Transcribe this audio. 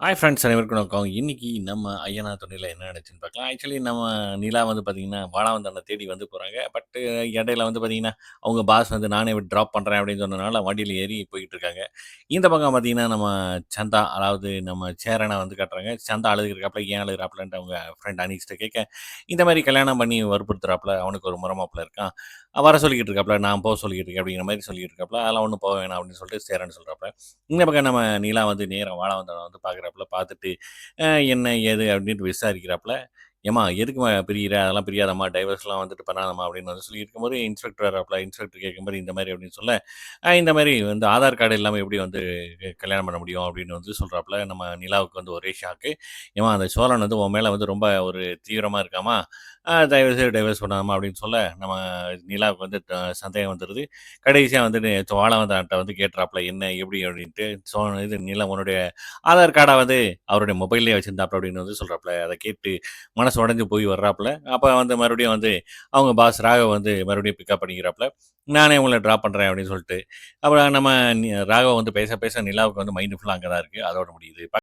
Hi friends அனைவருக்கும் வணக்கம். இன்றைக்கி நம்ம ஐயனா துணையில் என்ன நடந்துச்சுன்னு பார்க்கலாம். ஆக்சுவலி நம்ம நிலா வந்து பார்த்தீங்கன்னா, வாழாவந்தனை தேடி வந்து போகிறாங்க பட் இடையில வந்து பார்த்தீங்கன்னா, அவங்க பாஸ் வந்து நானே ட்ராப் பண்ணுறேன் அப்படின்னு சொன்னனால வண்டியில் ஏறி போயிட்டு இருக்காங்க. இந்த பக்கம் பார்த்தீங்கன்னா, நம்ம சந்தா அதாவது நம்ம சேரனை வந்து கட்டுறாங்க சந்தா அழுதுருக்காப்புல, ஏன் அழுகுறாப்புலன்ட்டு அவங்க ஃப்ரெண்ட் அனிஸ்ட்டு கேட்க, இந்த மாதிரி கல்யாணம் பண்ணி வற்புறுத்துறாப்புல, அவனுக்கு ஒரு முறமாப்பில் இருக்கான். வர சொல்லிக்கிட்டு இருக்காப்புல, நான் போக சொல்லிக்கிட்டு இருக்கேன் அப்படிங்கிற மாதிரி சொல்லிக்கிட்டு இருக்காப்புல. அதெல்லாம் ஒன்றும் போக வேணாம் அப்படின்னு சொல்லிட்டு சேரன் சொல்கிறாப்புல இந்த பக்கம் நம்ம நிலா வந்து நேரா வாழவந்தன வந்து பார்க்குறாப்புல. பார்த்துட்டு, என்ன ஏது அப்படின்ட்டு விசாரிக்கிறாப்புல. "ஏம்மா எதுக்குமா பிரியிற? அதெல்லாம் பிரியாதம்மா. டைவர்ஸ்லாம் வந்துட்டு பண்ணாதம்மா" அப்படின்னு வந்து சொல்லி இருக்கும்போது இன்ஸ்பெக்டர் வராப்புல. இன்ஸ்பெக்டர் கேட்கும்போது இந்த மாதிரி அப்படின்னு சொல்ல, இந்த மாதிரி வந்து ஆதார் கார்டு இல்லாமல் எப்படி வந்து கல்யாணம் பண்ண முடியும் அப்படின்னு வந்து சொல்கிறாப்புல நம்ம நிலாவுக்கு வந்து ஒரே ஷாக்கு. "ஏம்மா அந்த சோழன் வந்து உன் மேலே வந்து ரொம்ப ஒரு தீவிரமாக இருக்காமா டைவர்ஸ் டைவர்ஸ் பண்ணாமா அப்படின்னு சொல்ல, நம்ம நிலாவுக்கு வந்து சந்தேகம் வந்துடுது கடைசியாக வந்துட்டு வாழவந்தன்ட்ட வந்து கேட்டுறாப்புல, "என்ன? எப்படி?" அப்படின்ட்டு. சோழன் இது நிலா உன்னுடைய ஆதார் கார்டை வந்து அவருடைய மொபைல்லேயே வச்சுருந்தாப்புல அப்படின்னு வந்து சொல்கிறாப்புல அதை கேட்டு மனசு உடஞ்சி போய் வர்றாப்புல. அப்ப வந்து மறுபடியும் வந்து அவங்க பாஸ் ராகவ் வந்து மறுபடியும் பிக்கப் பண்ணிக்கிறாப்புல. "நானே உங்களை ட்ராப் பண்றேன்" அப்படின்னு சொல்லிட்டு. அப்புறம் நம்ம ராகவ் வந்து பேச பேச நிலாவுக்கு வந்து மைண்ட் ஃபுல்லா அங்கே தான் இருக்கு. அதோட முடியுது.